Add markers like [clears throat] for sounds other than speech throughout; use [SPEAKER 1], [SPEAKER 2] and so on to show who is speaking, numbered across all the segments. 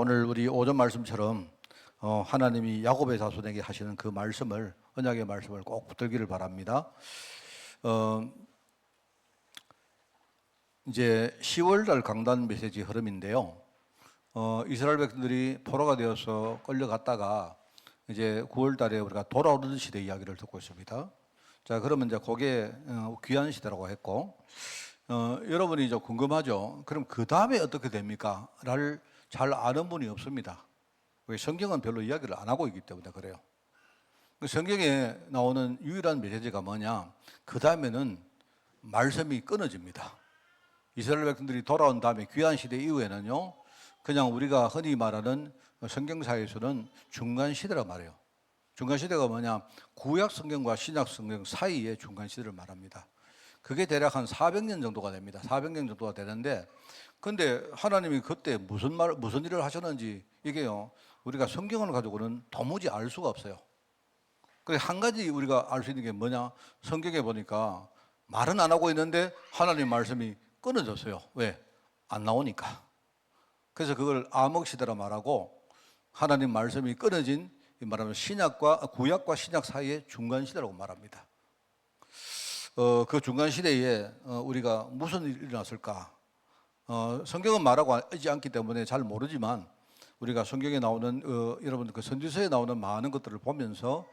[SPEAKER 1] 오늘 우리 오전 말씀처럼 어, 하나님이 야곱의 자손에게 하시는 그 말씀을 언약의 말씀을 꼭 붙들기를 바랍니다. 어, 이제 10월달 강단 메시지 흐름인데요. 어, 이스라엘 백성들이 포로가 되어서 끌려갔다가 이제 9월달에 우리가 돌아오는 시대 이야기를 듣고 있습니다. 자 그러면 이제 그게 어, 귀한 시대라고 했고 어, 여러분이 이제 궁금하죠. 그럼 그 다음에 어떻게 됩니까?를 잘 아는 분이 없습니다. 왜 성경은 별로 이야기를 안 하고 있기 때문에 그래요. 그 성경에 나오는 유일한 메시지가 뭐냐? 그 다음에는 말씀이 끊어집니다. 이스라엘 백성들이 돌아온 다음에 귀한 시대 이후에는요, 그냥 우리가 흔히 말하는 성경사에서는 중간 시대라 말해요. 중간 시대가 뭐냐? 구약 성경과 신약 성경 사이의 중간 시대를 말합니다. 그게 대략 한 400년 정도가 됩니다. 400년 정도가 되는데, 근데 하나님이 그때 무슨 말, 무슨 일을 하셨는지 이게요, 우리가 성경을 가지고는 도무지 알 수가 없어요. 그래 한 가지 우리가 알 수 있는 게 뭐냐? 성경에 보니까 말은 안 하고 있는데 하나님 말씀이 끊어졌어요. 왜? 안 나오니까. 그래서 그걸 암흑 시대라 말하고 하나님 말씀이 끊어진 이 말하면 신약과 구약과 신약 사이의 중간 시대라고 말합니다. 어, 그 중간 시대에 어, 우리가 무슨 일이 일어났을까? 어, 성경은 말하고 있지 않기 때문에 잘 모르지만 우리가 성경에 나오는 어, 여러분 그 선지서에 나오는 많은 것들을 보면서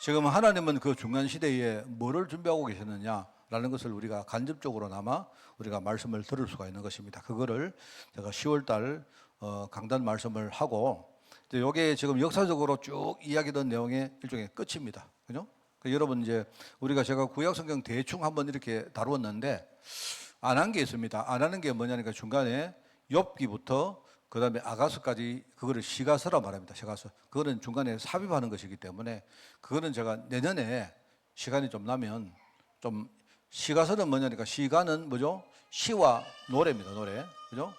[SPEAKER 1] 지금 하나님은 그 중간 시대에 뭐를 준비하고 계셨느냐라는 것을 우리가 간접적으로나마 우리가 말씀을 들을 수가 있는 것입니다. 그거를 제가 10월달 어, 강단 말씀을 하고 이제 요게 지금 역사적으로 쭉 이야기된 내용의 일종의 끝입니다. 그죠? 그 여러분 이제 우리가 제가 구약 성경 대충 한번 이렇게 다루었는데 안 한 게 있습니다. 안 하는 게 뭐냐니까 중간에 욥기부터 그 다음에 아가서까지 그거를 시가서라 말합니다. 시가서. 그거는 중간에 삽입하는 것이기 때문에 그거는 제가 내년에 시간이 좀 나면 좀 시가서는 뭐냐니까 시가는 뭐죠? 시와 노래입니다. 노래. 그죠?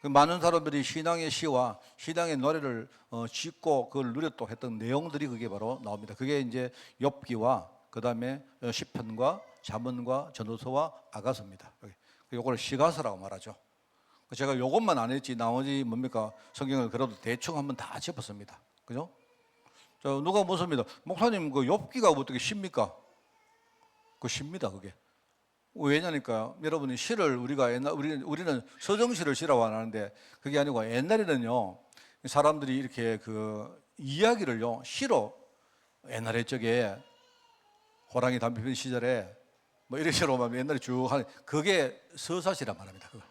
[SPEAKER 1] 그 많은 사람들이 신앙의 시와 신앙의 노래를 어, 짓고 그걸 누렸다 했던 내용들이 그게 바로 나옵니다. 그게 이제 엽기와 그 다음에 어, 시편과 잠언과 전도서와 아가서입니다. 여기. 요걸 시가서라고 말하죠. 제가 요것만 안 했지 나머지 뭡니까 성경을 그래도 대충 한번 다 짚었습니다. 그죠? 저 누가 묻습니다. 목사님 그 엽기가 어떻게 쉽니까? 그 쉽니다 그게. 왜냐니까 여러분이 시를 우리가 옛날 우리는 우리는 서정시를 시라고 안 하는데 그게 아니고 옛날에는요 사람들이 이렇게 그 이야기를요 시로 옛날에 저게 호랑이 담배 피는 시절에 뭐 이런 식으로 막 옛날에 쭉 하는 그게 서사시란 말합니다. 그거.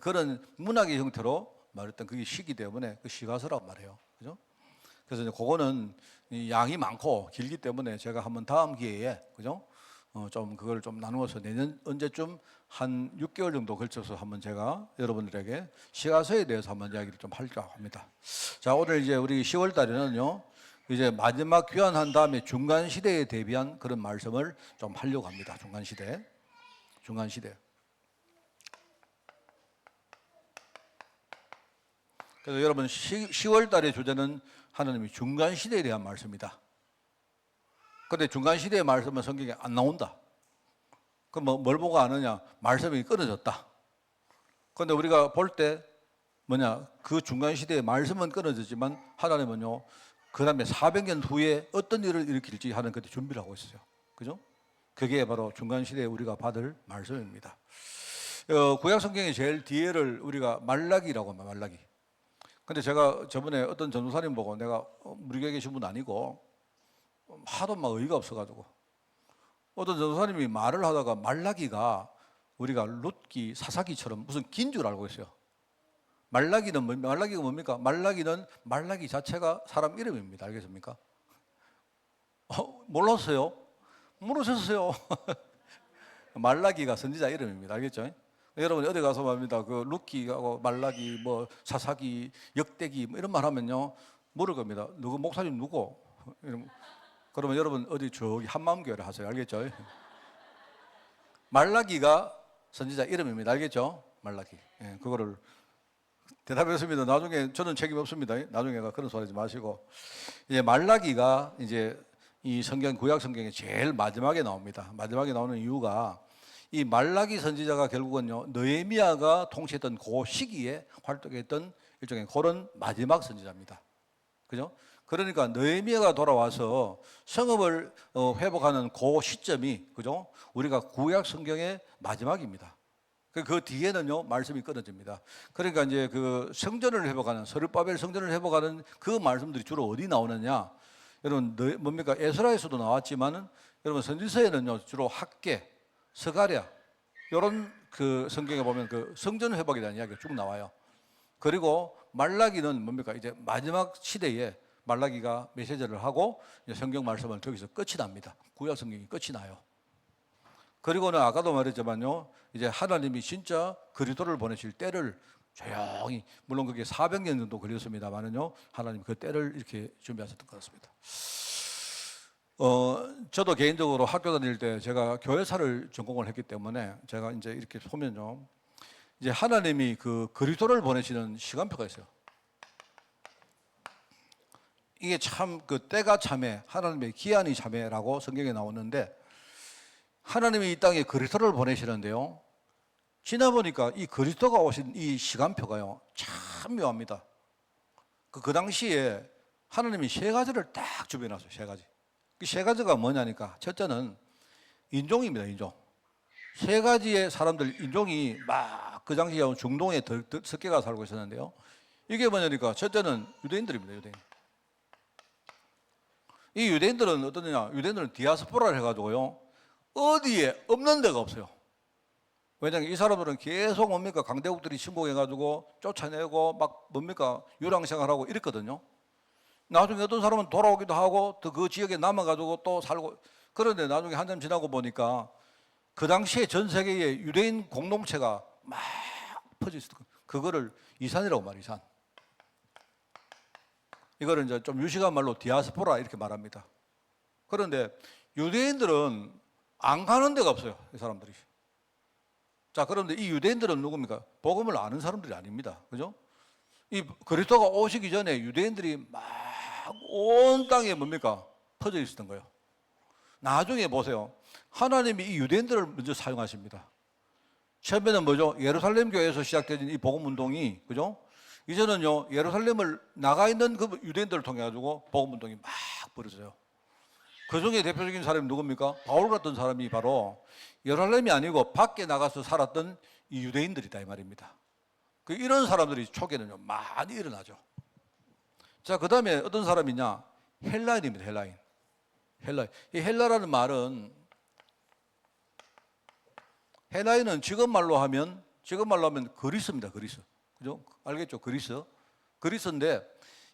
[SPEAKER 1] 그런 문학의 형태로 말했던 그게 시기 때문에 그 시가서라고 말해요. 그죠? 그래서 이제 그거는 이 양이 많고 길기 때문에 제가 한번 다음 기회에 그죠? 어, 좀 그걸 좀 나누어서 내년 언제쯤 한 6개월 정도 걸쳐서 한번 제가 여러분들에게 시가서에 대해서 한번 이야기를 좀 하려고 합니다. 자, 오늘 이제 우리 10월 달에는요. 이제 마지막 귀환한 다음에 중간 시대에 대비한 그런 말씀을 좀 하려고 합니다. 중간 시대. 중간 시대. 그래서 여러분 10 월 달의 주제는 하나님이 중간 시대에 대한 말씀이다. 근데 중간 시대의 말씀은 성경에 안 나온다. 그럼 뭐, 뭘 보고 아느냐? 말씀이 끊어졌다. 근데 우리가 볼 때 뭐냐? 그 중간 시대의 말씀은 끊어졌지만 하나님은요, 그 다음에 400년 후에 어떤 일을 일으킬지 하는 그때 준비를 하고 있어요. 그죠? 그게 바로 중간 시대에 우리가 받을 말씀입니다. 어, 구약 성경의 제일 뒤에를 우리가 말라기라고 합니다. 말라기. 근데 제가 저번에 어떤 전도사님 보고 내가 어, 우리 교회 계신 분 아니고 하도 막 의의가 없어가지고 어떤 전도사님이 말을 하다가 말라기가 우리가 룻기 사사기처럼 무슨 긴 줄 알고 있어요. 말라기는 뭐, 말라기가 뭡니까? 말라기는 말라기 자체가 사람 이름입니다. 알겠습니까? 어, 몰랐어요? 모르셨어요? [laughs] 말라기가 선지자 이름입니다. 알겠죠? 여러분 어디 가서 말입니다. 그 루키하고 말라기, 뭐 사사기, 역대기 뭐 이런 말 하면요 물을 겁니다. 누구 목사님 누구? 이런 그러면 여러분 어디 저기 한마음교회를 하세요. 알겠죠? 말라기가 선지자 이름입니다. 알겠죠? 말라기. 예, 그거를 대답했습니다. 나중에 저는 책임 없습니다. 나중에가 그런 소리 하지 마시고 이제 말라기가 이제 이 성경 구약 성경의 제일 마지막에 나옵니다. 마지막에 나오는 이유가 이 말라기 선지자가 결국은요 느헤미야가 통치했던 그 시기에 활동했던 일종의 그런 마지막 선지자입니다. 그죠? 그러니까 느헤미야가 돌아와서 성읍을 어, 회복하는 그 시점이 그죠? 우리가 구약 성경의 마지막입니다. 그, 그 뒤에는요 말씀이 끊어집니다. 그러니까 이제 그 성전을 회복하는 서르바벨 성전을 회복하는 그 말씀들이 주로 어디 나오느냐? 여러분 너- 뭡니까 에스라에서도 나왔지만은 여러분 선지서에는요 주로 학계, 서가랴 이런 그 성경에 보면 그 성전 회복에 대한 이야기가 쭉 나와요. 그리고 말라기는 뭡니까 이제 마지막 시대에 말라기가 메시지를 하고 성경 말씀은 저기서 끝이 납니다. 구약 성경이 끝이 나요. 그리고는 아까도 말했지만요. 이제 하나님이 진짜 그리스도를 보내실 때를 조용히 물론 그게 400년 정도 걸렸습니다만은요. 하나님 그 때를 이렇게 준비하셨던 것 같습니다. 어, 저도 개인적으로 학교 다닐 때 제가 교회사를 전공을 했기 때문에 제가 이제 이렇게 보면요. 이제 하나님이 그 그리스도를 보내시는 시간표가 있어요. 이게 참 그 때가 참해 하나님의 기한이 참해라고 성경에 나오는데 하나님이 이 땅에 그리스도를 보내시는데요. 지나 보니까 이 그리스도가 오신 이 시간표가요. 참 묘합니다. 그, 그 당시에 하나님이 세 가지를 딱 준비해놨어요. 세 가지. 그 세 가지가 뭐냐니까 첫째는 인종입니다. 인종. 세 가지의 사람들 인종이 막 그 당시에 중동에 섞여가 살고 있었는데요. 이게 뭐냐니까 첫째는 유대인들입니다. 유대인. 이 유대인들은 어떠냐? 유대인들은 디아스포라를 해가지고요. 어디에 없는 데가 없어요. 왜냐하면 이 사람들은 계속 뭡니까 강대국들이 침공해가지고 쫓아내고 막 뭡니까 유랑생활하고 이랬거든요. 나중에 어떤 사람은 돌아오기도 하고 또 그 지역에 남아가지고 또 살고 그런데 나중에 한참 지나고 보니까 그 당시에 전 세계에 유대인 공동체가 막 퍼져 있었던 거. 그거를 이산이라고 말해요. 이산. 이거를 이제 좀 유식한 말로 디아스포라 이렇게 말합니다. 그런데 유대인들은 안 가는 데가 없어요. 이 사람들이. 자, 그런데 이 유대인들은 누굽니까? 복음을 아는 사람들이 아닙니다. 그죠? 이 그리스도가 오시기 전에 유대인들이 막 온 땅에 뭡니까? 퍼져 있었던 거예요. 나중에 보세요. 하나님이 이 유대인들을 먼저 사용하십니다. 처음에는 뭐죠? 예루살렘 교회에서 시작된 이 복음 운동이 그죠? 이제는요 예루살렘을 나가 있는 그 유대인들을 통해 가지고 복음 운동이 막 벌어져요. 그 중에 대표적인 사람이 누굽니까? 바울 같은 사람이 바로 예루살렘이 아니고 밖에 나가서 살았던 이 유대인들이다 이 말입니다. 그 이런 사람들이 초기에는요 많이 일어나죠. 자, 그 다음에 어떤 사람이냐? 헬라인입니다, 헬라인. 헬라인. 이 헬라라는 말은 헬라인은 지금 말로 하면 지금 말로 하면 그리스입니다, 그리스. 그죠? 알겠죠? 그리스. 그리스인데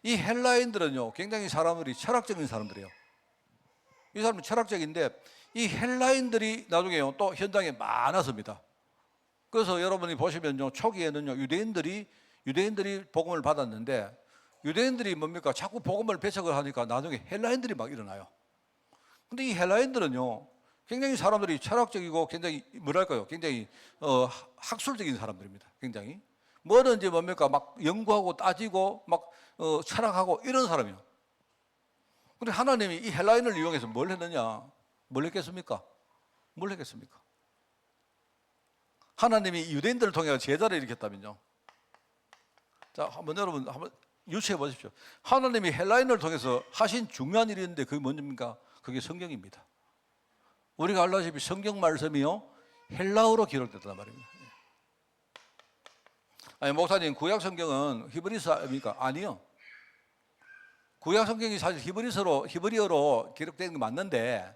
[SPEAKER 1] 이 헬라인들은요 굉장히 사람들이 철학적인 사람들이에요. 이 사람은 철학적인데 이 헬라인들이 나중에요 또 현장에 많았습니다. 그래서 여러분이 보시면요 초기에는요 유대인들이 유대인들이 복음을 받았는데 유대인들이 뭡니까 자꾸 복음을 배척을 하니까 나중에 헬라인들이 막 일어나요. 근데 이 헬라인들은요 굉장히 사람들이 철학적이고 굉장히 뭐랄까요 굉장히 어, 학술적인 사람들입니다. 굉장히 뭐든지 뭡니까 막 연구하고 따지고 막 어, 철학하고 이런 사람이에요. 근데 하나님이 이 헬라인을 이용해서 뭘 했느냐? 뭘 했겠습니까? 뭘 했겠습니까? 하나님이 유대인들을 통해 제자를 일으켰다면요. 자, 한번 여러분 한번 유추해 보십시오. 하나님이 헬라인을 통해서 하신 중요한 일이 있는데 그게 뭔입니까? 그게 성경입니다. 우리가 알다시피 성경 말씀이요 헬라어로 기록됐단 말입니다. 아니 목사님 구약 성경은 히브리서입니까? 아니요. 구약 성경이 사실 히브리서로 히브리어로 기록된 게 맞는데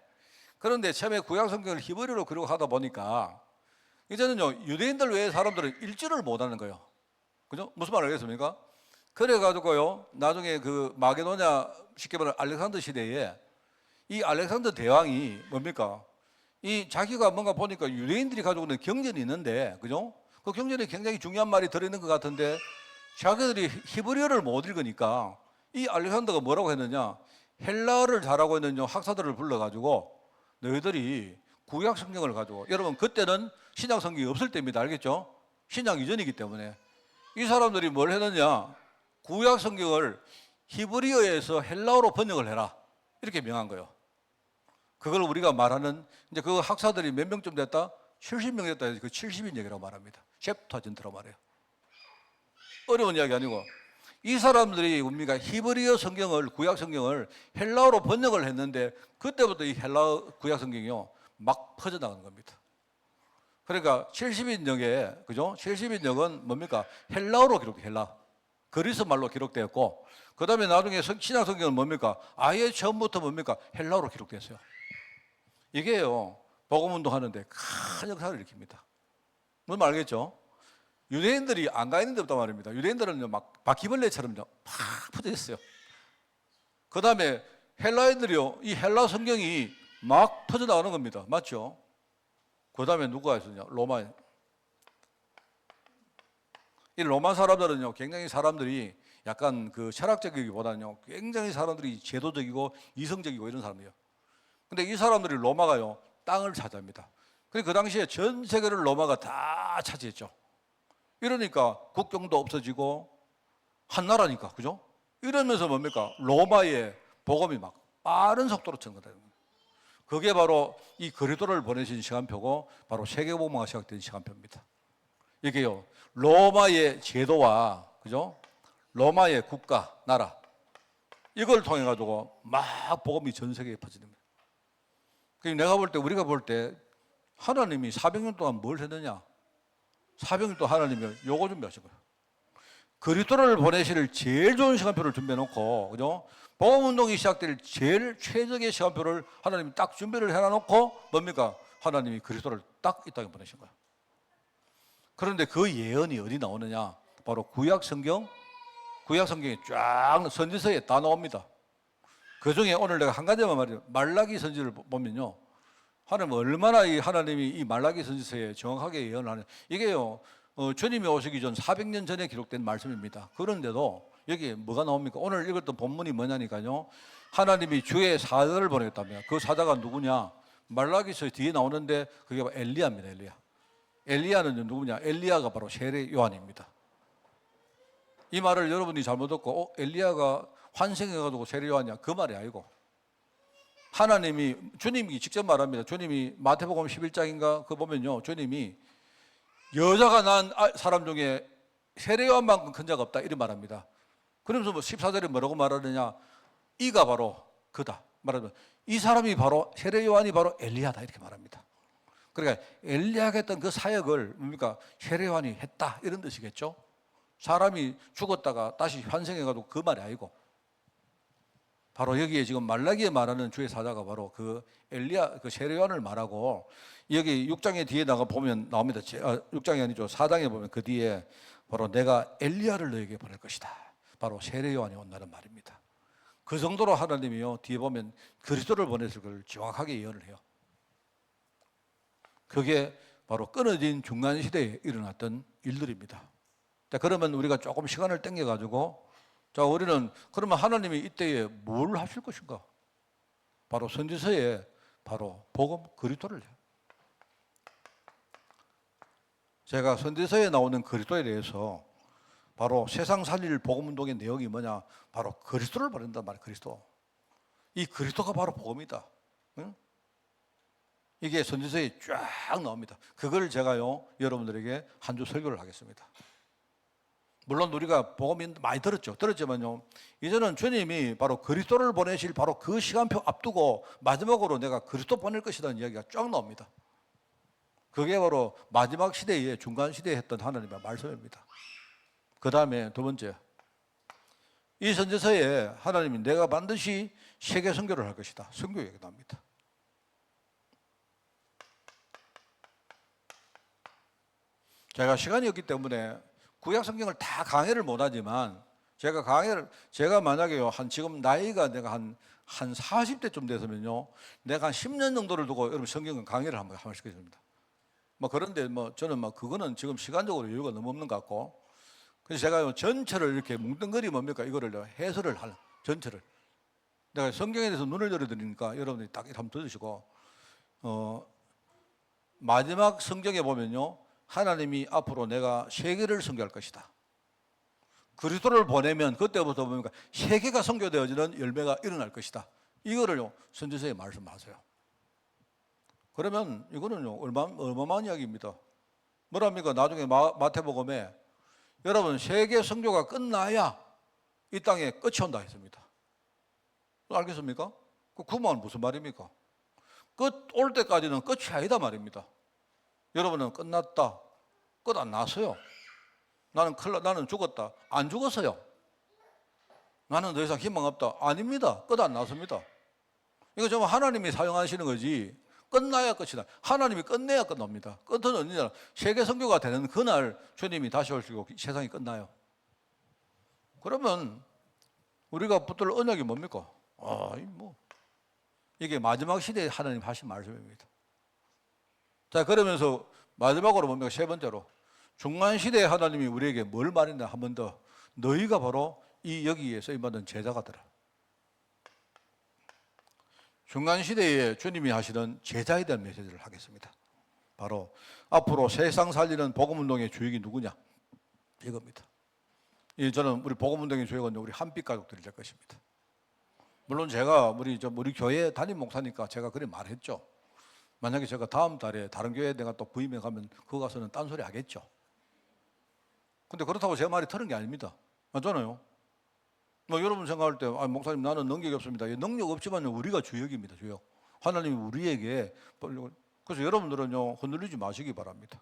[SPEAKER 1] 그런데 처음에 구약 성경을 히브리어로 기록하다 보니까 이제는요 유대인들 외의 사람들은 읽지를 못 하는 거예요. 그죠? 무슨 말을 하겠습니까? 그래 가지고요 나중에 그 마게도냐 쉽게 말하면 알렉산더 시대에 이 알렉산더 대왕이 뭡니까? 이 자기가 뭔가 보니까 유대인들이 가지고 있는 경전이 있는데 그죠? 그 경전에 굉장히 중요한 말이 들어있는 것 같은데 자기들이 히브리어를 못 읽으니까 이 알렉산더가 뭐라고 했느냐 헬라어를 잘하고 있는 요 학사들을 불러가지고 너희들이 구약 성경을 가지고 여러분 그때는 신약 성경이 없을 때입니다 알겠죠? 신약 이전이기 때문에 이 사람들이 뭘 했느냐 구약 성경을 히브리어에서 헬라어로 번역을 해라 이렇게 명한 거예요. 그걸 우리가 말하는 이제 그 학사들이 몇 명쯤 됐다? 70명 됐다 그 70인 얘기라고 말합니다. 셰프타전트라고 말해요. 어려운 이야기 아니고 이 사람들이 뭡니까 히브리어 성경을 구약 성경을 헬라어로 번역을 했는데 그때부터 이 헬라어 구약 성경이요 막 퍼져 나가는 겁니다. 그러니까 70인역에 그죠? 70인역은 뭡니까 헬라어로 기록 헬라 그리스 말로 기록되었고 그 다음에 나중에 성- 신약 성경은 뭡니까 아예 처음부터 뭡니까 헬라어로 기록됐어요. 이게요 복음 운동하는데 큰 역사를 일으킵니다. 뭔 알겠죠? 유대인들이 안 가 있는 데부터 말입니다. 유대인들은 막 바퀴벌레처럼 팍 퍼져 있어요. 그 다음에 헬라인들이요, 이 헬라 성경이 막 퍼져 나가는 겁니다. 맞죠? 그 다음에 누가 있었냐? 로마. 이 로마 사람들은요, 굉장히 사람들이 약간 그 철학적이기보다는요, 굉장히 사람들이 제도적이고 이성적이고 이런 사람이에요. 근데 이 사람들이 로마가요, 땅을 차지합니다. 그그 당시에 전 세계를 로마가 다 차지했죠. 이러니까 국경도 없어지고 한 나라니까 그죠? 이러면서 뭡니까 로마의 복음이 막 빠른 속도로 전거돼요. 그게 바로 이 그리스도를 보내신 시간표고 바로 세계 복음화가 시작된 시간표입니다. 이게요 로마의 제도와 그죠? 로마의 국가 나라 이걸 통해 가지고 막 복음이 전 세계에 퍼집니다. 그러니까 내가 볼 때 우리가 볼 때 하나님이 400년 동안 뭘 했느냐? 400년 동안 하나님이 요거 준비하신 거예요. 그리스도를 보내실 제일 좋은 시간표를 준비해 놓고 그죠? 복음 운동이 시작될 제일 최적의 시간표를 하나님이 딱 준비를 해 놓고 뭡니까? 하나님이 그리스도를 딱 이 땅에 보내신 거예요. 그런데 그 예언이 어디 나오느냐? 바로 구약 성경 구약 성경에 쫙 선지서에 다 나옵니다. 그 중에 오늘 내가 한 가지만 말해요. 말라기 선지를 보면요. 하나님 얼마나 이 하나님이 이 말라기 선지서에 정확하게 예언하는 이게요. 어, 주님이 오시기 전 400년 전에 기록된 말씀입니다. 그런데도 여기 뭐가 나옵니까? 오늘 읽었던 본문이 뭐냐니까요. 하나님이 주의 사자를 보내겠답니다. 그 사자가 누구냐? 말라기서 뒤에 나오는데 그게 엘리야입니다. 엘리야. 엘리야는 누구냐? 엘리야가 바로 세례 요한입니다. 이 말을 여러분이 잘못 듣고 어, 엘리야가 환생해가지고 세례 요한이야 그 말이 아니고 하나님이 주님이 직접 말합니다. 주님이 마태복음 11장인가 그 보면요. 주님이 여자가 난 아- 사람 중에 세례 요한만큼 큰 자가 없다 이렇게 말합니다. 그러면서 뭐 14절에 뭐라고 말하느냐? 이가 바로 그다. 말하면 이 사람이 바로 세례 요한이 바로 엘리야다 이렇게 말합니다. 그러니까 엘리야가 했던 그 사역을 뭡니까? 세례 요한이 했다 이런 뜻이겠죠. 사람이 죽었다가 다시 환생해 가지고 그 말이 아니고 바로 여기에 지금 말라기에 말하는 주의 사자가 바로 그 엘리야 그 세례요한을 말하고 여기 6장의 뒤에 나가 보면 나옵니다. 제- 아, 6장이 아니죠. 4장에 보면 그 뒤에 바로 내가 엘리야를 너에게 보낼 것이다. 바로 세례요한이 온다는 말입니다. 그 정도로 하나님이요 뒤에 보면 그리스도를 보냈을 걸 정확하게 예언을 해요. 그게 바로 끊어진 중간 시대에 일어났던 일들입니다. 자, 그러면 우리가 조금 시간을 땡겨 가지고 자, 우리는 그러면 하나님이 이때에 뭘 하실 것인가? 바로 선지서에 바로 복음 그리스도를. 제가 선지서에 나오는 그리스도에 대해서 바로 세상 살릴 복음 운동의 내용이 뭐냐? 바로 그리스도를 버린단 말이에요. 그리스도. 이 그리스도가 바로 복음이다. 응? 이게 선지서에 쫙 나옵니다. 그걸 제가요 여러분들에게 한 주 설교를 하겠습니다. 물론 우리가 복음 많이 들었죠. 들었지만요. 이제는 주님이 바로 그리스도를 보내실 바로 그 시간표 앞두고 마지막으로 내가 그리스도 보낼 것이라는 이야기가 쫙 나옵니다. 그게 바로 마지막 시대에 중간 시대에 했던 하나님의 말씀입니다. 그 다음에 두 번째. 이 선지서에 하나님이 내가 반드시 세계 선교를 할 것이다. 선교 얘기가 나옵니다. 제가 시간이 없기 때문에 구약 성경을 다 강해를 못 하지만 제가 강해를 제가 만약에요 한 지금 나이가 내가 한한 40대쯤 돼서면요 내가 한 10년 정도를 두고 여러분 성경은 강해를 한번 하실 것입니다. 뭐 그런데 뭐 저는 막 그거는 지금 시간적으로 여유가 너무 없는 것 같고 그래서 제가 전체를 이렇게 뭉뚱그리 뭡니까 이거를 해설을 할 전체를 내가 성경에 대해서 눈을 열어드리니까 여러분들이 딱 한번 들으시고 어 마지막 성경에 보면요 하나님이 앞으로 내가 세계를 선교할 것이다. 그리스도를 보내면 그때부터 보니까 세계가 선교되어지는 열매가 일어날 것이다. 이거를요 선지서에 말씀하세요. 그러면 이거는요 얼마 얼마만 이야기입니다. 뭐랍니까 나중에 마, 마태복음에 여러분 세계 선교가 끝나야 이 땅에 끝이 온다 했습니다. 알겠습니까? 그, 그 말은 무슨 말입니까? 끝 올 때까지는 끝이 아니다 말입니다. 여러분은 끝났다. 끝 안 났어요. 나는 클 나는 죽었다. 안 죽었어요. 나는 더 이상 희망 없다. 아닙니다. 끝 안 났습니다. 이거 정말 하나님이 사용하시는 거지. 끝나야 끝이다. 하나님이 끝내야 끝납니다. 끝은 언제냐? 세계 선교가 되는 그날 주님이 다시 오시고 세상이 끝나요. 그러면 우리가 붙들 언약이 뭡니까? 아, 이 뭐. 이게 마지막 시대에 하나님 하신 말씀입니다. 자, 그러면서 마지막으로 뭡니까? 세 번째로. 중간 시대에 하나님이 우리에게 뭘 말했나 한 번 더. 너희가 바로 이 여기에 쓰임받은 제자가 되라. 중간 시대에 주님이 하시는 제자에 대한 메시지를 하겠습니다. 바로 앞으로 세상 살리는 복음 운동의 주역이 누구냐? 이겁니다. 이 저는 우리 복음 운동의 주역은 우리 한빛 가족들이 될 것입니다. 물론 제가 우리 저 우리 교회 담임 목사니까 제가 그래 말했죠. 만약에 제가 다음 달에 다른 교회에 내가 또 부임해 가면 그거 가서는 딴소리 하겠죠. 근데 그렇다고 제 말이 틀은 게 아닙니다. 맞잖아요. 뭐 여러분 생각할 때, 아, 목사님 나는 능력이 없습니다. 예, 능력 없지만 우리가 주역입니다. 주역. 하나님이 우리에게 그래서 여러분들은요 흔들리지 마시기 바랍니다.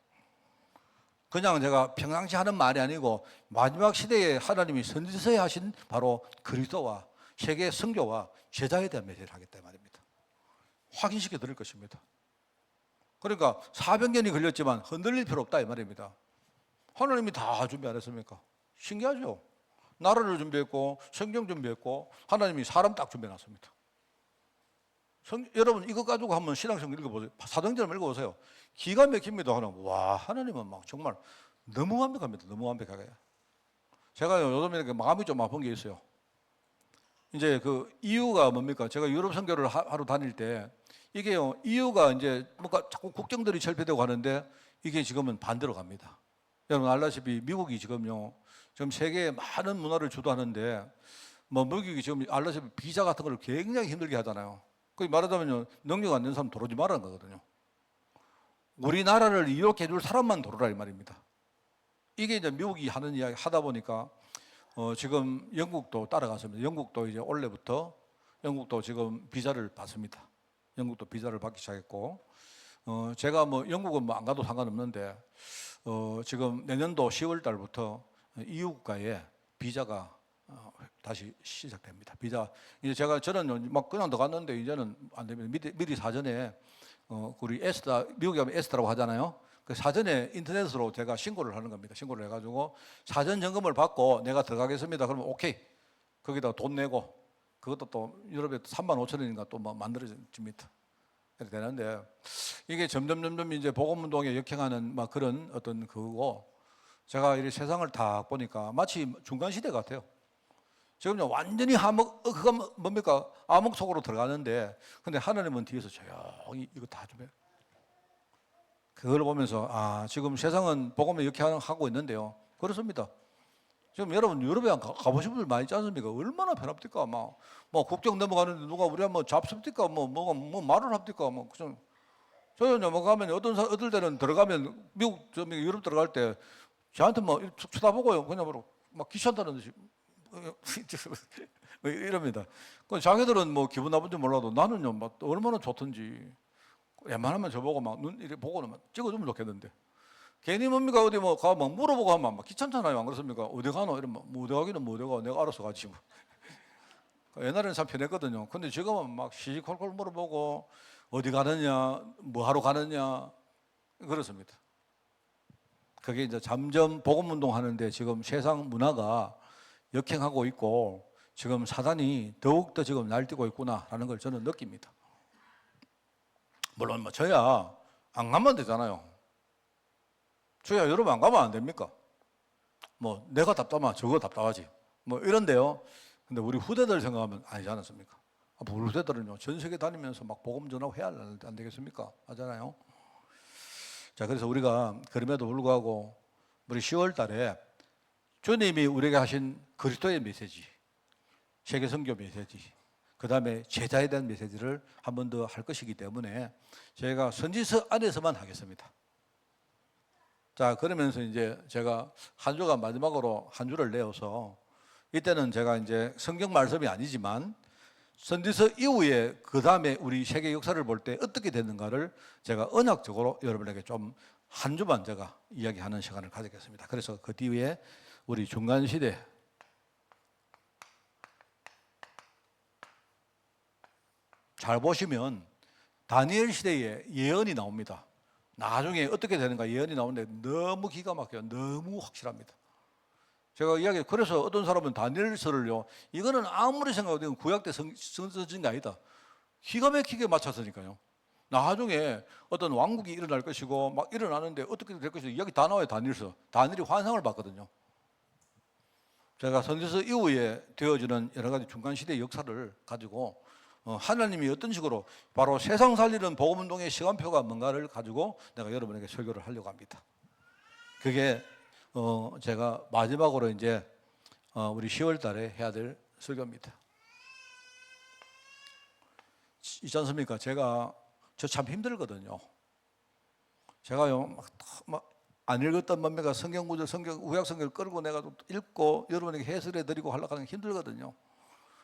[SPEAKER 1] 그냥 제가 평상시 하는 말이 아니고 마지막 시대에 하나님이 선지서에 하신 바로 그리스도와 세계 성교와 제자에 대한 메시지를 하겠다 말입니다. 확인시켜 드릴 것입니다. 그러니까 400년이 걸렸지만 흔들릴 필요 없다 이 말입니다. 하나님이 다 준비 안 했습니까? 신기하죠? 나라를 준비했고 성경 준비했고 하나님이 사람 딱 준비해 놨습니다. 성, 여러분 이거 가지고 한번 신앙성 읽어보세요. 사도행전을 읽어보세요. 기가 막힙니다. 하나님. 와 하나님은 막 정말 너무 완벽합니다. 너무 완벽하게. 제가 요즘에 이렇게 마음이 좀 아픈 게 있어요. 이제 그 이유가 뭡니까? 제가 유럽 선교를 하- 하러 다닐 때 이게요 이유가 이제 뭔가 자꾸 국경들이 철폐되고 하는데 이게 지금은 반대로 갑니다. 여러분 알다시피 미국이 지금요 지금 세계에 많은 문화를 주도하는데 뭐 미국이 지금 알다시피 비자 같은 걸 굉장히 힘들게 하잖아요. 그 말하자면요 능력 안 되는 사람 들어오지 말라는 거거든요. 우리나라를 이렇게 해줄 사람만 들어오라 이 말입니다. 이게 이제 미국이 하는 이야기 하다 보니까 어, 지금 영국도 따라갔습니다. 영국도 이제 올해부터 영국도 지금 비자를 받습니다. 영국도 비자를 받기 시작했고, 어, 제가 뭐 영국은 뭐 안 가도 상관없는데, 어, 지금 내년도 10월 달부터 EU 국가에 비자가 어, 다시 시작됩니다. 비자 이제 제가 저는 막 그냥 들어갔는데 이제는 안 됩니다. 미리, 미리 사전에 어, 우리 에스타 미국에 가면 에스타라고 하잖아요. 그 사전에 인터넷으로 제가 신고를 하는 겁니다. 신고를 해가지고 사전 점검을 받고 내가 들어가겠습니다. 그러면 오케이. 거기다 돈 내고 그것도 또 유럽에 3만 5천 원인가 또뭐 만들어집니다. 되는데 이게 점점 점점 이제 복음 운동에 역행하는 막 그런 어떤 그거고 제가 이 세상을 다 보니까 마치 중간 시대 같아요. 지금요 완전히 암흑 어, 그거 뭐- 뭡니까 암흑 속으로 들어가는데 근데 하나님은 뒤에서 조용히 이거 다 좀 해. 그걸 보면서 아 지금 세상은 복음에 이렇게 하고 있는데요. 그렇습니다. 지금 여러분 유럽에 가, 가보신 분들 많이 있지 않습니까? 얼마나 편합니까? 막, 뭐 국경 넘어가는데 누가 우리 한번 잡습니까? 뭐 뭐가 뭐 말을 합니까? 뭐 그냥 저는 뭐 가면 어떤 사, 어떨 때는 들어가면 미국 저 유럽 들어갈 때 저한테 뭐 쳐다보고요. 그냥 뭐막 귀찮다는 듯이 뭐 [laughs] 이럽니다. 그 자기들은 뭐 기분 나쁜지 몰라도 나는요, 막 얼마나 좋던지 웬만하면 저보고 막 눈 이렇게 보고는 막 찍어주면 좋겠는데 괜히 뭡니까 어디 뭐 가 막 물어보고 하면 막 귀찮잖아요, 안 그렇습니까? 어디 가노 이러면 뭐 어디 가기는 뭐 어디 가 내가 알아서 가지 뭐. [laughs] 옛날에는 참 편했거든요. 근데 지금은 막 시시콜콜 물어보고 어디 가느냐, 뭐 하러 가느냐 그렇습니다. 그게 이제 점점 복음 운동 하는데 지금 세상 문화가 역행하고 있고 지금 사단이 더욱더 지금 날뛰고 있구나라는 걸 저는 느낍니다. 물론 뭐 저야 안 가면 되잖아요. 저야 여러분 안 가면 안 됩니까? 뭐 내가 답답하면 저거 답답하지. 뭐 이런데요. 근데 우리 후대들 생각하면 아니지 않습니까? 아, 우리 후대들은요 전 세계 다니면서 막 복음 전하고 해야 안 되겠습니까? 하잖아요. 자 그래서 우리가 그럼에도 불구하고 우리 10월 달에 주님이 우리에게 하신 그리스도의 메시지, 세계 선교 메시지, 그 다음에 제자에 대한 메시지를 한 번 더 할 것이기 때문에 제가 선지서 안에서만 하겠습니다. 자, 그러면서 이제 제가 한 주가 마지막으로 한 주를 내어서 이때는 제가 이제 성경 말씀이 아니지만 선지서 이후에 그 다음에 우리 세계 역사를 볼 때 어떻게 됐는가를 제가 언약적으로 여러분에게 좀 한 주만 제가 이야기하는 시간을 가지겠습니다. 그래서 그 뒤에 우리 중간 시대 잘 보시면 다니엘 시대에 예언이 나옵니다. 나중에 어떻게 되는가 예언이 나오는데 너무 기가 막혀요. 너무 확실합니다. 제가 이야기 그래서 어떤 사람은 다니엘서를요. 이거는 아무리 생각해도 구약 때 성- 써진 게 아니다. 기가 막히게 맞췄으니까요. 나중에 어떤 왕국이 일어날 것이고 막 일어나는데 어떻게 될 것이고 이야기 다 나와요 다니엘서. 다니엘이 환상을 봤거든요. 제가 선지서 이후에 되어지는 여러 가지 중간 시대 역사를 가지고 어, 하나님이 어떤 식으로 바로 세상 살리는 복음 운동의 시간표가 뭔가를 가지고 내가 여러분에게 설교를 하려고 합니다. 그게 어, 제가 마지막으로 이제 어, 우리 10월 달에 해야 될 설교입니다. 있지 않습니까? 제가 저 참 힘들거든요. 제가요 막안 읽었던 맘매가 성경 구절, 성경 우약 성경을 끌고 내가 또 읽고 여러분에게 해설해 드리고 하려고 하는 게 힘들거든요.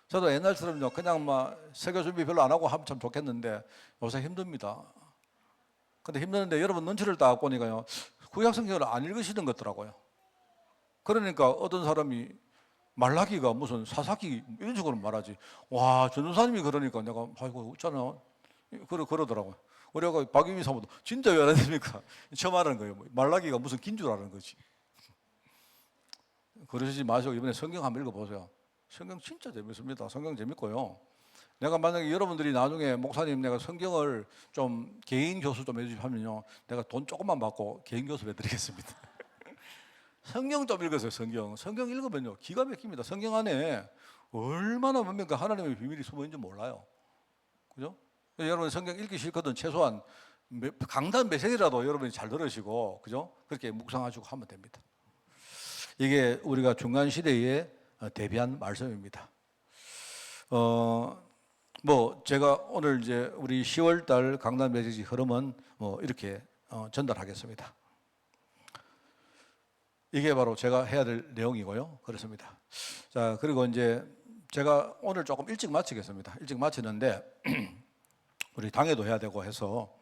[SPEAKER 1] 저도 옛날처럼요 그냥 막 설교 준비 별로 안 하고 하면 참 좋겠는데 요새 힘듭니다. 근데 힘드는데 여러분 눈치를 딱 보니까요 구약 성경을 안 읽으시는 것 같더라고요. 그러니까 어떤 사람이 말라기가 무슨 사사기 이런 식으로 말하지. 와 전도사님이 그러니까 내가 아이고 웃잖아. 그러 그러더라고요. 우리가 박유미 사모도 진짜 왜 안 됩니까? 처음 하는 거예요. 뭐 말라기가 무슨 긴 줄 아는 거지. 그러시지 마시고 이번에 성경 한번 읽어보세요. 성경 진짜 재밌습니다. 성경 재밌고요. 내가 만약에 여러분들이 나중에 목사님 내가 성경을 좀 개인 교수 좀 해주시면요. 내가 돈 조금만 받고 개인 교수 해드리겠습니다. [laughs] 성경 좀 읽으세요. 성경. 성경 읽으면요. 기가 막힙니다. 성경 안에 얼마나 많은 그 하나님의 비밀이 숨어 있는지 몰라요. 그죠? 여러분 성경 읽기 싫거든 최소한 몇- 강단 몇 생이라도 여러분이 잘 들으시고 그죠? 그렇게 묵상하시고 하면 됩니다. 이게 우리가 중간 시대에 어, 대비한 말씀입니다. 어, 뭐 제가 오늘 이제 우리 10월 달 강단 메시지 흐름은 뭐 이렇게 어, 전달하겠습니다. 이게 바로 제가 해야 될 내용이고요. 그렇습니다. 자, 그리고 이제 제가 오늘 조금 일찍 마치겠습니다. 일찍 마치는데 [clears throat] 우리 당에도 해야 되고 해서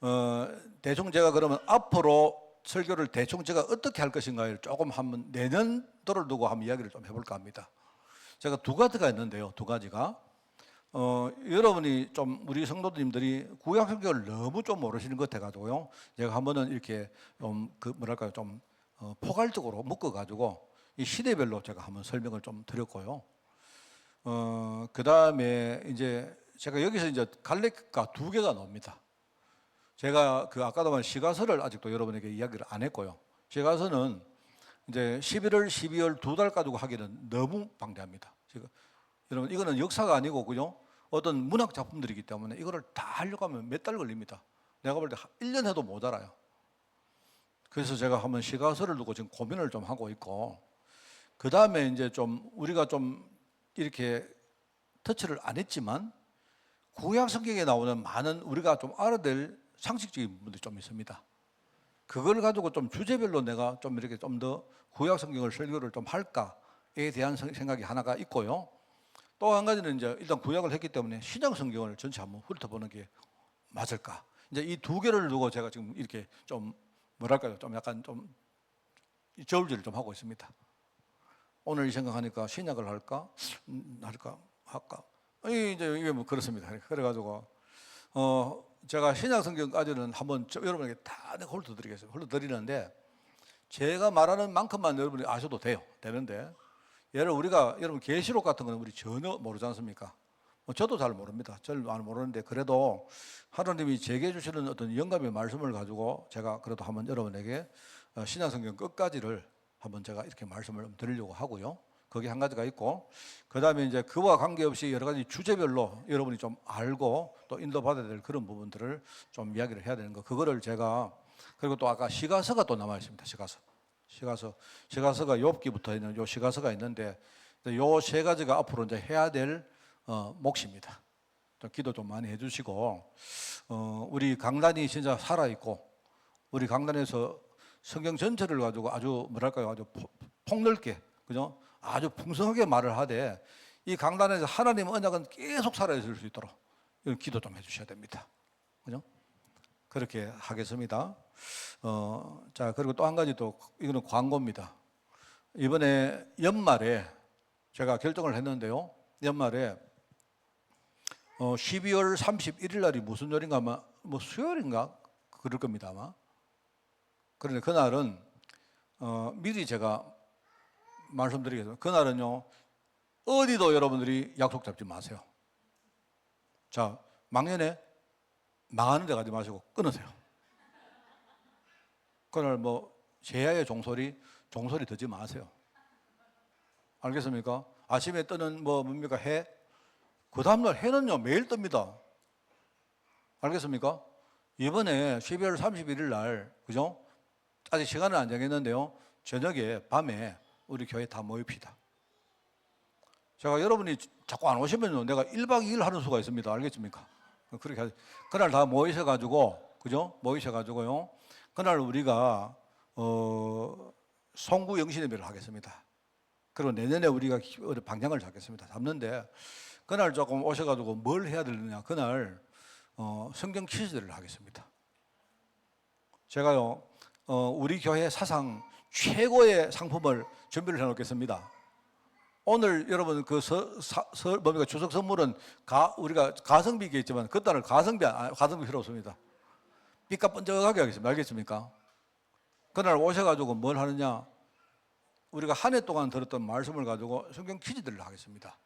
[SPEAKER 1] 어, 대충 제가 그러면 앞으로 설교를 대충 제가 어떻게 할 것인가를 조금 한번 내년도를 두고 한번 이야기를 좀 해볼까 합니다. 제가 두 가지가 있는데요. 두 가지가 어, 여러분이 좀 우리 성도님들이 구약 성경을 너무 좀 모르시는 것 같아가지고요. 제가 한번은 이렇게 좀 그 뭐랄까요 좀 어, 포괄적으로 묶어가지고 이 시대별로 제가 한번 설명을 좀 드렸고요. 어, 그 다음에 이제 제가 여기서 이제 갈래가 두 개가 나옵니다. 제가 그 아까도 말 시가서를 아직도 여러분에게 이야기를 안 했고요. 시가서는 이제 11월, 12월 두 달 가지고 하기는 너무 방대합니다. 지금 여러분 이거는 역사가 아니고 그죠? 어떤 문학 작품들이기 때문에 이거를 다 하려고 하면 몇 달 걸립니다. 내가 볼 때 1년 해도 모자라요. 그래서 제가 한번 시가서를 두고 지금 고민을 좀 하고 있고 그 다음에 이제 좀 우리가 좀 이렇게 터치를 안 했지만 구약 성경에 나오는 많은 우리가 좀 알아야 될 상식적인 부분들이 좀 있습니다. 그걸 가지고 좀 주제별로 내가 좀 이렇게 좀 더 구약 성경을 설교를 좀 할까에 대한 생- 생각이 하나가 있고요. 또 한 가지는 이제 일단 구약을 했기 때문에 신약 성경을 전체 한번 훑어보는 게 맞을까. 이제 이 두 개를 두고 제가 지금 이렇게 좀 뭐랄까요, 좀 약간 좀 저울질을 좀 하고 있습니다. 오늘 이 생각하니까 신약을 할까, 음, 할까, 할까. 이 이제 이게 뭐 그렇습니다. 그래가지고 어 제가 신약 성경까지는 한번 저- 여러분에게 다 내가 훑어드리겠습니다. 훑어드리는데 제가 말하는 만큼만 여러분이 아셔도 돼요. 되는데 예를 우리가 여러분 계시록 같은 거는 우리 전혀 모르지 않습니까? 뭐 저도 잘 모릅니다. 잘 모르는데 그래도 하나님이 제게 주시는 어떤 영감의 말씀을 가지고 제가 그래도 한번 여러분에게 어, 신약 성경 끝까지를 한번 제가 이렇게 말씀을 좀 드리려고 하고요. 거기 한 가지가 있고 그 다음에 이제 그와 관계없이 여러 가지 주제별로 여러분이 좀 알고 또 인도받아야 될 그런 부분들을 좀 이야기를 해야 되는 거 그거를 제가 그리고 또 아까 시가서가 또 남아 있습니다. 시가서 시가서 시가서가 욥기부터 있는 요 시가서가 있는데 요 세 가지가 앞으로 이제 해야 될 어, 몫입니다. 좀 기도 좀 많이 해주시고 어, 우리 강단이 진짜 살아 있고 우리 강단에서 성경 전체를 가지고 아주 뭐랄까요 아주 포- 폭넓게 그죠 아주 풍성하게 말을 하되 이 강단에서 하나님의 언약은 계속 살아있을 수 있도록 이런 기도 좀 해주셔야 됩니다. 그죠? 그렇게 하겠습니다. 어, 자 그리고 또 한 가지 또 이거는 광고입니다. 이번에 연말에 제가 결정을 했는데요. 연말에 어, 12월 31일 날이 무슨 요일인가 아마 뭐 수요일인가 그럴 겁니다 아마. 그런데 그날은 어, 미리 제가 말씀드리겠습니다. 그날은요 어디도 여러분들이 약속 잡지 마세요. 자 망년에 망하는 데 가지 마시고 끊으세요. 그날 뭐 제야의 종소리 종소리 듣지 마세요. 알겠습니까? 아침에 뜨는 뭐 뭡니까 해? 그 다음날 해는요 매일 뜹니다. 알겠습니까? 이번에 12월 31일 날 그죠? 아직 시간은 안 정했는데요. 저녁에 밤에 우리 교회 다 모입시다. 제가 여러분이 자꾸 안 오시면요 내가 1박 2일 하는 수가 있습니다. 알겠습니까? 그렇게 하- 그날 다 모이셔 가지고 그죠? 모이셔 가지고요. 그날 우리가 어 송구 영신 예배를 하겠습니다. 그리고 내년에 우리가 방향을 잡겠습니다. 잡는데 그날 조금 오셔 가지고 뭘 해야 되느냐? 그날 어, 성경 퀴즈를 하겠습니다. 제가요 어, 우리 교회 사상 최고의 상품을 준비를 해놓겠습니다. 오늘 여러분 그 서, 사, 서, 뭡니까 주석 선물은 가, 우리가 가성비 있지만 그따를 가성비 아, 가성비 필요 없습니다. 빛값 번쩍하게 하겠습니다. 알겠습니까? 그날 오셔가지고 뭘 하느냐? 우리가 한 해 동안 들었던 말씀을 가지고 성경 퀴즈들을 하겠습니다.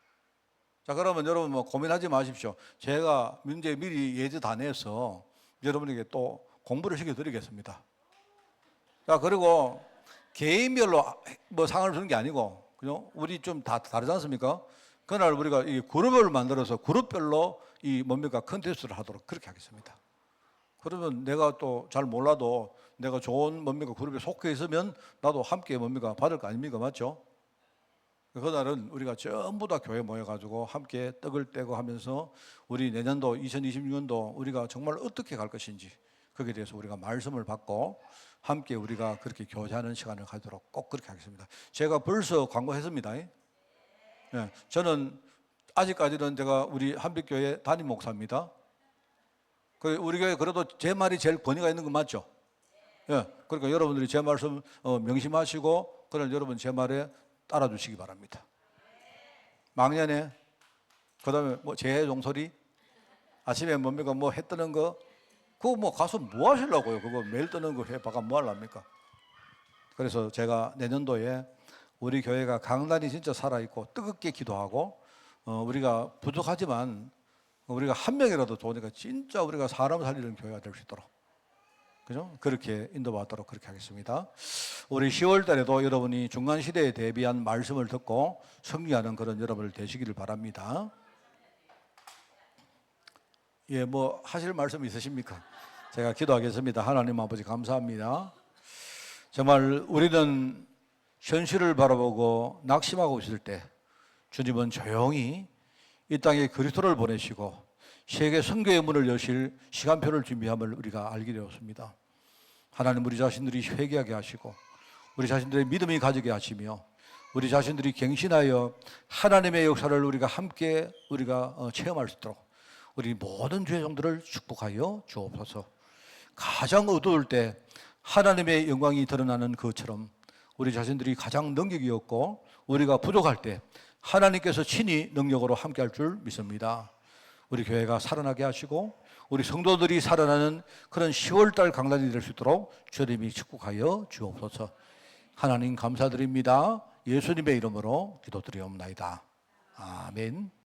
[SPEAKER 1] 자, 그러면 여러분 뭐 고민하지 마십시오. 제가 문제 미리 예제 다 내서 여러분에게 또 공부를 시켜드리겠습니다. 자, 그리고 개인별로 뭐 상을 주는 게 아니고, 그죠? 우리 좀 다 다르지 않습니까? 그날 우리가 이 그룹을 만들어서 그룹별로 이 뭡니까 컨텐츠를 하도록 그렇게 하겠습니다. 그러면 내가 또 잘 몰라도 내가 좋은 뭡니까 그룹에 속해 있으면 나도 함께 뭡니까 받을 거 아닙니까 맞죠? 그날은 우리가 전부 다 교회 모여가지고 함께 떡을 떼고 하면서 우리 내년도 2026년도 우리가 정말 어떻게 갈 것인지 거기에 대해서 우리가 말씀을 받고 함께 우리가 그렇게 교제하는 시간을 가지도록 꼭 그렇게 하겠습니다. 제가 벌써 광고했습니다. 예, 저는 아직까지는 제가 우리 한빛교회 담임 목사입니다. 그 우리 교회 그래도 제 말이 제일 권위가 있는 거 맞죠? 예. 그러니까 여러분들이 제 말씀 어, 명심하시고 그런 여러분 제 말에 따라 주시기 바랍니다. 망년에 그다음에 뭐 재해 종소리 아침에 뭡니까 뭐해 뜨는 거 그거 뭐 가서 뭐 하시려고요? 그거 매일 뜨는 거 해 봐가 뭐 하랍니까? 그래서 제가 내년도에 우리 교회가 강단이 진짜 살아 있고 뜨겁게 기도하고 어, 우리가 부족하지만 우리가 한 명이라도 도니까 진짜 우리가 사람 살리는 교회가 될 수 있도록 그죠? 그렇게 인도받도록 그렇게 하겠습니다. 우리 10월 달에도 여러분이 중간 시대에 대비한 말씀을 듣고 성리하는 그런 여러분을 되시기를 바랍니다. 예, 뭐 하실 말씀 있으십니까? 제가 기도하겠습니다. 하나님 아버지 감사합니다. 정말 우리는 현실을 바라보고 낙심하고 있을 때 주님은 조용히 이 땅에 그리스도를 보내시고 세계 선교의 문을 여실 시간표를 준비함을 우리가 알게 되었습니다. 하나님 우리 자신들이 회개하게 하시고 우리 자신들의 믿음이 가지게 하시며 우리 자신들이 갱신하여 하나님의 역사를 우리가 함께 우리가 어, 체험할 수 있도록 우리 모든 죄종들을 축복하여 주옵소서. 가장 어두울 때 하나님의 영광이 드러나는 것처럼 우리 자신들이 가장 능력이 없고 우리가 부족할 때 하나님께서 친히 능력으로 함께할 줄 믿습니다. 우리 교회가 살아나게 하시고 우리 성도들이 살아나는 그런 10월달 강단이 될 수 있도록 주님이 축복하여 주옵소서. 하나님 감사드립니다. 예수님의 이름으로 기도드리옵나이다. 아멘.